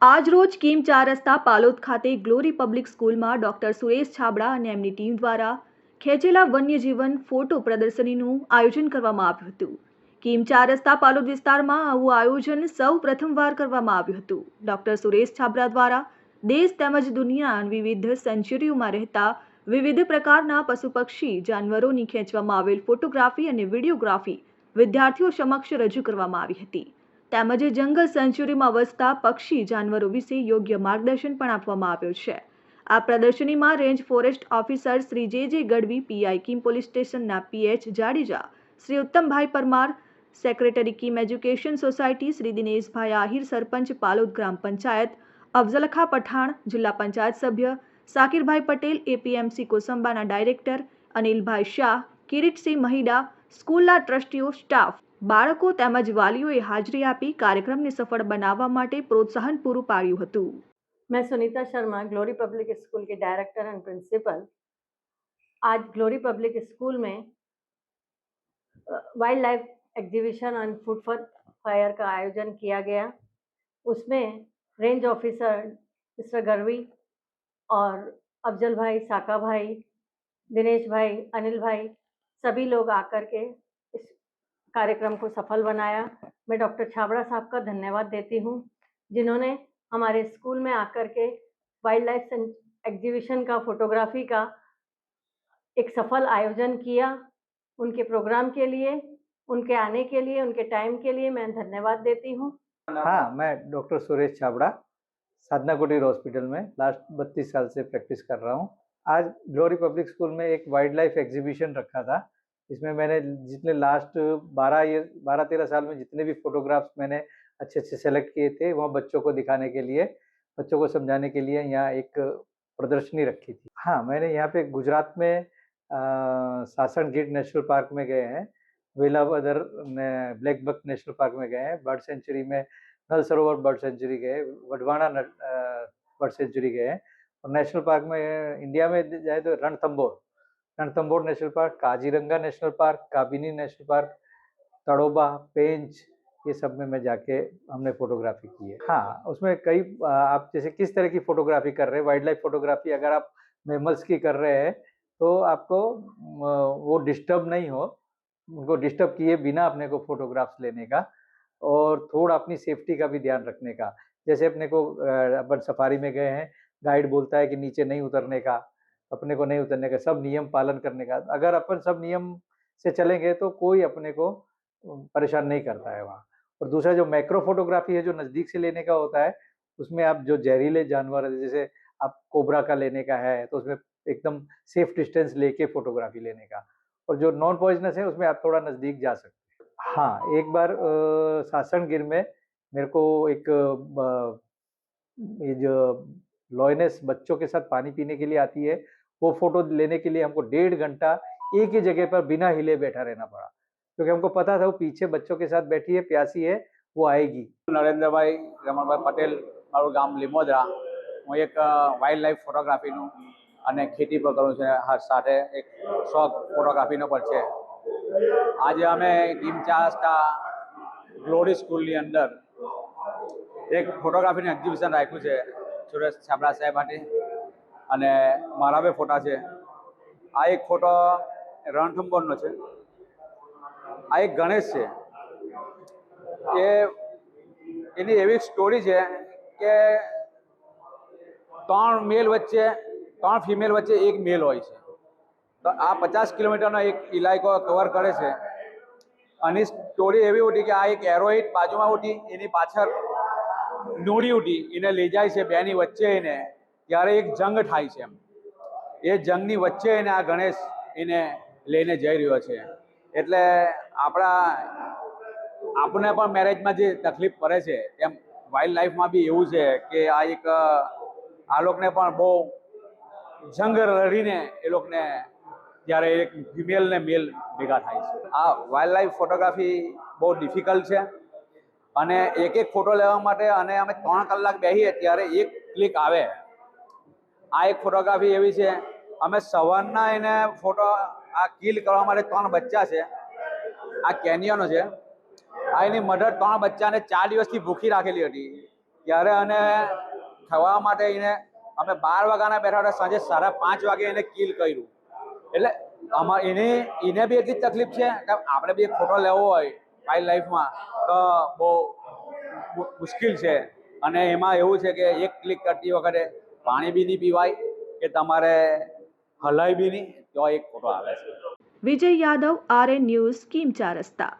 આજ રોજ કિમ ચાર રસ્તા પાલોદ ખાતે ગ્લોરી પબ્લિક સ્કૂલમાં ડોક્ટર સુરેશ છાબડા અને એમની ટીમ દ્વારા ખેંચેલા વન્યજીવન ફોટો પ્રદર્શનીનું આયોજન કરવામાં આવ્યું હતું. કિમ ચાર રસ્તા પાલોદ વિસ્તારમાં આવું આયોજન સૌ પ્રથમવાર કરવામાં આવ્યું હતું. ડોક્ટર સુરેશ છાબડા દ્વારા દેશ તેમજ દુનિયાના વિવિધ સેન્ચુરીઓમાં રહેતા વિવિધ પ્રકારના પશુ પક્ષી જાનવરોની ખેંચવામાં આવેલ ફોટોગ્રાફી અને વિડીયોગ્રાફી વિદ્યાર્થીઓ સમક્ષ રજૂ કરવામાં આવી હતી. તેમજ જંગલ સેન્ચ્યુરીમાં વસતા પક્ષી જાનવરો વિશે યોગ્ય માર્ગદર્શન પણ આપવામાં આવ્યું છે. આ પ્રદર્શનીમાં range forest officer Shri J J Gadhvi PI Kim police સ્ટેશનના PH Jadeja, Shri Uttambhai Parmar, secretary Kim education society Shri Dineshbhai Ahir, sarpanch Palod ગ્રામ પંચાયત, અફઝલખા પઠાણ, જિલ્લા પંચાયત સભ્ય, સાકિરભાઈ પટેલ, એપીએમસી કોસંબાના ડાયરેક્ટર, અનિલભાઈ શાહ, કિરીટસિંહ મહિડા, સ્કૂલના ટ્રસ્ટીઓ, સ્ટાફ બાળકો તેમજ વાલીઓએ હાજરી આપી કાર્યક્રમને સફળ બનાવવા માટે પ્રોત્સાહન પૂરું પાડ્યું હતું मैं Sunita Sharma glory public school के डायरेक्टर एंड प्रिंसिपल आज ग्लोरी पब्लिक स्कूल में wild life exhibition and food for fire का आयोजन किया गया उसमें रेंज ऑफिसर मिस्टर गरवी और अफजल भाई साका भाई दिनेश भाई अनिल भाई सभी लोग आकर के इस कार्यक्रम को सफल बनाया। मैं डॉक्टर छाबड़ा साहब का धन्यवाद देती हूँ, जिन्होंने हमारे स्कूल में आकर के वाइल्ड लाइफ एग्जीबिशन का, फोटोग्राफी का एक सफल आयोजन किया उनके प्रोग्राम के लिए, उनके आने के लिए, उनके टाइम के लिए मैं धन्यवाद देती हूँ। हाँ मैं डॉक्टर सुरेश छाबड़ा साधना कुटीर हॉस्पिटल में लास्ट बत्तीस साल से प्रैक्टिस कर रहा हूँ। आज ग्लोरी पब्लिक स्कूल में एक वाइल्ड लाइफ एग्जीबिशन रखा था इसमें मैंने जितने लास्ट बारह ईयर बारह तेरह साल में जितने भी फोटोग्राफ्स मैंने अच्छे अच्छे सेलेक्ट किए थे, वहाँ बच्चों को दिखाने के लिए, बच्चों को समझाने के लिए यहाँ एक प्रदर्शनी रखी थी। हाँ मैंने यहाँ पे गुजरात में सासन गिर नेशनल पार्क में गए हैं Velavadar black buck national park में गए हैं बर्ड सेंचुरी में नल सरोवर बर्ड सेंचुरी गए वडवाना बर्ड सेंचुरी गए हैं, और नेशनल पार्क में इंडिया में जाए तो Ranthambore Ranthambore national park, Kaziranga national park, Kabini national park, Tadoba, Pench, ये सब में मैं जाके हमने फोटोग्राफी की है। हाँ उसमें कई आप जैसे किस तरह की फोटोग्राफी कर रहे हैं वाइल्ड लाइफ फोटोग्राफी अगर आप मेमल्स की कर रहे हैं तो आपको वो डिस्टर्ब नहीं हो, उनको डिस्टर्ब किए बिना अपने को फोटोग्राफ्स लेने का और थोड़ा अपनी सेफ्टी का भी ध्यान रखने का। जैसे अपने को अपन सफारी में गए हैं, गाइड बोलता है कि नीचे नहीं उतरने का अपने को नहीं उतरने का, सब नियम पालन करने का। अगर अपन सब नियम से चलेंगे तो कोई अपने को परेशान नहीं करता है वहाँ। और दूसरा जो मैक्रो फोटोग्राफी है, जो नज़दीक से लेने का होता है, उसमें आप जो जहरीले जानवर जैसे आप कोबरा का लेने का है तो उसमें एकदम सेफ़ डिस्टेंस लेके फोटोग्राफी लेने का। और जो नॉन पॉइजनस है, उसमें आप थोड़ा नज़दीक जा सकते हैं। हाँ एक बार सासनगिर में मेरे को एक ये जो लॉयनेस बच्चों के साथ पानी पीने के लिए आती है वो फोटो लेने के लिए हमको डेढ़ घंटा एक ही जगह पर बिना हिले बैठा रहना पड़ा क्योंकि हमको पता था वो पीछे बच्चों के साथ बैठी है प्यासी है वो आएगी નરેન્દ્રભાઈ રમણભાઈ પટેલ મારું ગામ લીમોદરા હું એક વાઇલ્ડ લાઈફ ફોટોગ્રાફીનું અને ખેતી પર કરું છું હા સાથે એક શોખ ફોટોગ્રાફીનો પણ છે આજે અમે ટીમચાસ્ટા ગ્લોરી સ્કૂલની અંદર એક ફોટોગ્રાફીનું એક્ઝિબિશન રાખ્યું છે સુરેશ છાબડા સાહેબ માટે અને મારા બે ફોટા છે. આ એક ફોટો રણથંબોરનો છે. આ એક ગણેશ છે. એ એની એવી સ્ટોરી છે કે ત્રણ મેલ વચ્ચે, ત્રણ ફિમેલ વચ્ચે એક મેલ હોય છે. તો આ પચાસ કિલોમીટરનો એક ઇલાકો કવર કરે છે. અને સ્ટોરી એવી ઉઠી કે આ એક એરોઇટ બાજુમાં ઉઠી, એની પાછળ નોડી ઉઠી, એને લઈ જાય છે બેની વચ્ચે એને. ત્યારે એક જંગ થાય છે એમ. એ જંગની વચ્ચે એને આ ગણેશ એને લઈને જઈ રહ્યો છે. એટલે આપણા, આપણને પણ મેરેજમાં જે તકલીફ પડે છે, એમ વાઇલ્ડ લાઈફમાં બી એવું છે કે આ એક, આ લોકોને પણ બહુ જંગ લડીને એ લોકોને જ્યારે એક ફિમેલ ને મેલ ભેગા થાય છે. આ વાઇલ્ડ લાઈફ ફોટોગ્રાફી બહુ ડિફિકલ્ટ છે અને એક એક ફોટો લેવા માટે અને અમે ત્રણ કલાક બેસીએ ત્યારે એક ક્લિક આવે. આ એક ફોટોગ્રાફી એવી છે, અમે સવારના એને ફોટો આ કિલ કરવા માટે ત્રણ બચ્ચા છે, આ કેનિયનો છે. આ એની મધર ત્રણ બચ્ચાને ચાર દિવસથી ભૂખી રાખેલી હતી. ત્યારે અને થવા માટે એને અમે બાર વાગ્યાના બેઠા હતા, સાંજે સાડા પાંચ વાગે એને કિલ કર્યું. એટલે અમાર એને એને બી એટલી તકલીફ છે કે આપણે બી ફોટો લેવો હોય મારી લાઈફમાં તો બહુ મુશ્કેલ છે. અને એમાં એવું છે કે એક ક્લિક કરતી વખતે પાણી બી નહીં પીવાય કે તમારે હલાય બી નહીં, તો એક ફોટો આવે છે. વિજય યાદવ આરએન ન્યૂઝ કીમ ચાર રસ્તા.